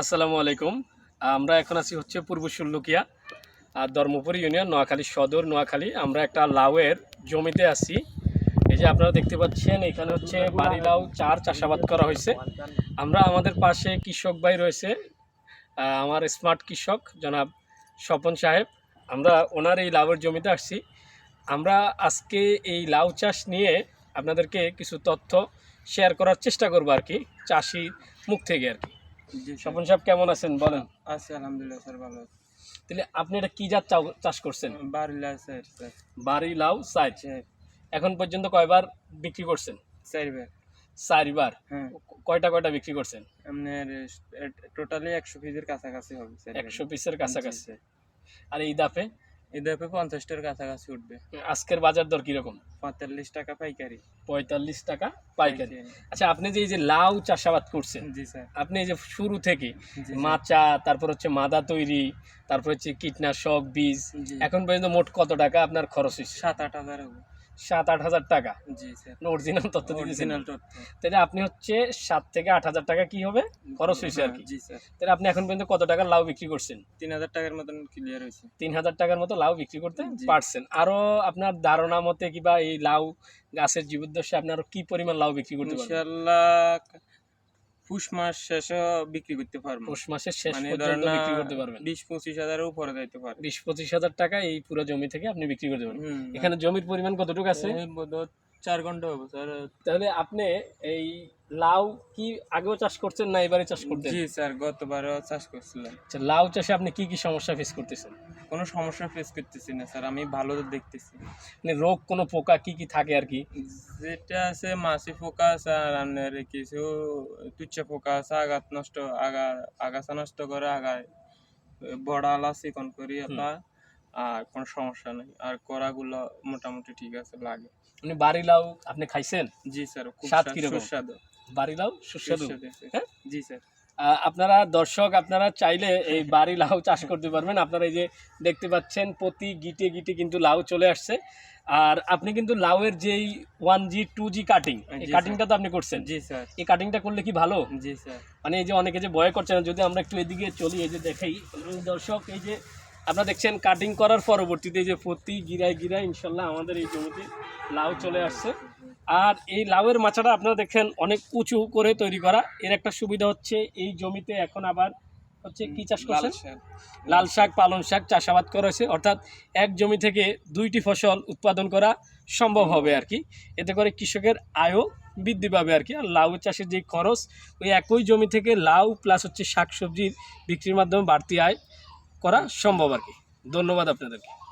আসসালামু আলাইকুম। আমরা এখন আছি হচ্ছে পূর্ব শুল্লুকিয়া আর ধর্মপুর ইউনিয়ন, নোয়াখালী সদর, নোয়াখালী। আমরা একটা লাউয়ের জমিতে আছি। এই যে আপনারা দেখতে পাচ্ছেন, এখানে হচ্ছে বাড়ি লাউ চার চাষাবাদ করা হয়েছে। আমরা আমাদের পাশে কৃষক ভাই রয়েছে আমার স্মার্ট কৃষক জনাব স্বপন সাহেব। আমরা ওনার এই লাউয়ের জমিতে আসছি। আমরা আজকে এই লাউ চাষ নিয়ে আপনাদেরকে কিছু তথ্য শেয়ার করার চেষ্টা করব আর কি, চাষির মুখ থেকে আর কি। স্বপন সাহেব কেমন আছেন? বলেন। আছে আলহামদুলিল্লাহ স্যার ভালো আছে। তাহলে আপনি এটা কি জাত চাষ করছেন? বাড়িলা স্যার স্যার। বাড়ি লাউ সাইজ এখন পর্যন্ত কয়বার বিক্রি করছেন? ভাই চারবার? হ্যাঁ। কয়টা কয়টা বিক্রি করছেন? আপনার টোটালি একশো পিসের কাছাকাছি হবে একশো পিসের কাছাকাছি। আর এই দাপে এই পঞ্চাশটার কাছাকাছি উঠবে। আজকের বাজার দর কীরকম? পঁয়তাল্লিশ টাকা পাইকারি। পঁয়তাল্লিশ টাকা পাইকারি। আচ্ছা আপনি যে এই যে লাউ চাষাবাদ করছেন জি স্যার। আপনি এই যে শুরু থেকে মাচা তারপর হচ্ছে মাদা তৈরি তারপর হচ্ছে কীটনাশক বীজ এখন পর্যন্ত মোট কত টাকা আপনার খরচ হয়েছে? সাত আট হাজার সাত আট হাজার টাকা। অরিজিনাল তথ্য দিতেছেন অরিজিনাল তথ্য। তাহলে আপনি হচ্ছে সাত থেকে আট হাজার টাকা কি হবে? খরচ হয়েছে আর কি। তাহলে আপনি এখন পর্যন্ত কত টাকার লাউ বিক্রি করছেন? তিন হাজার টাকার মতন ক্লিয়ার হয়েছে। তিন হাজার টাকার মতো লাউ বিক্রি করতে পারছেন। আরও আপনার ধারণা মতে কিবা এই লাউ গাছের জীবদ্দশে আপনি আরও কি পরিমাণ লাউ বিক্রি করতে পারবেন? ইনশাল্লাহ পুষ মাস শেষে বিক্রি করতে পারব। পুষ মাসের শেষ মানে পর্যন্ত বিক্রি করতে পারবেন। বিশ পঁচিশ হাজারের উপরে যাইতে পারে। বিশ পঁচিশ হাজার টাকা এই পুরো জমি থেকে আপনি বিক্রি করতে পারবেন। এখানে জমির পরিমাণ কতটুকু আছে? চার ঘণ্টা হবে স্যার। তাহলে আপনি এই লাউ কি আগেও চাষ করছেন না এবারে চাষ করতেন? জি স্যার গতবারও চাষ করছিলাম। আচ্ছা, লাউ চাষে আপনি কি কি সমস্যা ফেস করতেছেন? কোনো সমস্যা ফেস করতেছি না স্যার আমি ভালো দেখতেছি। মানে রোগ কোনো পোকা কি কি থাকে আর কি? যেটা আছে মাছি পোকা আছে আর আপনার কিছু তুচ্ছা পোকা আছে আঘাত নষ্ট আগা আগাছা নষ্ট করে আগায় বড়ালা চিকন করি এটা আর কোনো সমস্যা নেই। আর করাগুলো মোটামুটি ঠিক আছে লাগে। মানে বাড়ি লাউ আপনি খাইছেন? জি স্যার খুব স্বাদ কীরকম? সুস্বাদু। বাড়ি লাউ সুস্বাদু? হ্যাঁ? জি স্যার। আপনারা দর্শক আপনারা চাইলে এই বাড়ি লাউ চাষ করতে পারবেন। আপনারা এই যে দেখতে পাচ্ছেন প্রতি গিটে গিটে কিন্তু লাউ চলে আসছে। আর আপনি কিন্তু লাউয়ের যেই one G two G cutting এই কাটিংটা তো আপনি করছেন। জি স্যার। এই কাটিংটা করলে কি ভালো? জি স্যার। মানে এই যে অনেকে যে ভয় করছে না যদি আমরা একটু এদিকে চলি এই যে দেখাই। দর্শক এই যে আপনারা দেখছেন কাটিং করার পরবর্তীতে যে প্রতি গিরায় গিরায় ইনশাল্লাহ আমাদের এই জমিতে লাউ চলে আসছে। আর এই লাউয়ের মাচাটা আপনারা দেখেন অনেক উঁচু করে তৈরি করা। এর একটা সুবিধা হচ্ছে এই জমিতে এখন আবার হচ্ছে কি চাষ করছেন? লাল শাক। শাক পালং শাক চাষাবাদ করা হয়েছে। অর্থাৎ এক জমি থেকে দুইটি ফসল উৎপাদন করা সম্ভব হবে আর কি। এতে করে কৃষকের আয়ও বৃদ্ধি পাবে আর কি। আর লাউ চাষের যে খরচ ওই একই জমি থেকে লাউ প্লাস হচ্ছে শাকসবজির বিক্রির মাধ্যমে বাড়তি আয় করা সম্ভব আর কি। ধন্যবাদ আপনাদেরকে।